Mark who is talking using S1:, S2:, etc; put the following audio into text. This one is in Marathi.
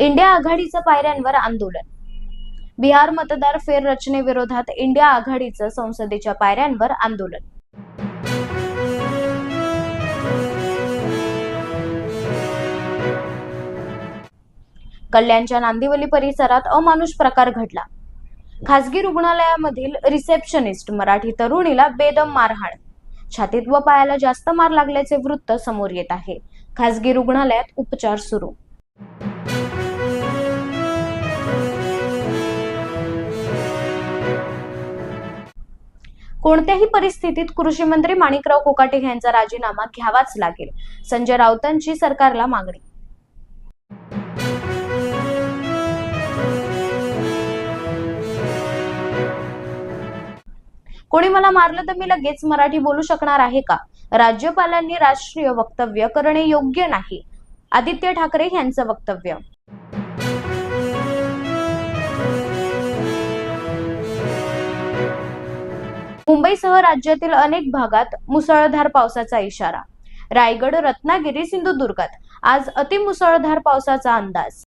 S1: इंडिया आघाडीचं पायऱ्यांवर आंदोलन. बिहार मतदार फेररचनेविरोधात इंडिया आघाडीचं संसदेच्या पायऱ्यांवर आंदोलन. कल्याणच्या नांदिवली परिसरात अमानुष प्रकार घडला. खासगी रुग्णालयामधील रिसेप्शनिस्ट मराठी तरुणीला बेदम मारहाण. छातीत व पायाला जास्त मार लागल्याचे वृत्त समोर येत आहे. खासगी रुग्णालयात उपचार सुरू. कोणत्याही परिस्थितीत कृषी मंत्री माणिकराव कोकाटे यांचा राजीनामा घ्यावाच लागेल. संजय राऊतांची सरकारला मागणी. कोणी मला मारलं तर मी लगेच मराठी बोलू शकणार आहे का? राज्यपालांनी राष्ट्रीय वक्तव्य करणे योग्य नाही. आदित्य ठाकरे यांचं वक्तव्य. मुंबईसह राज्यातील अनेक भागात मुसळधार पावसाचा इशारा. रायगड रत्नागिरी सिंधुदुर्गात आज अतिमुसळधार पावसाचा अंदाज.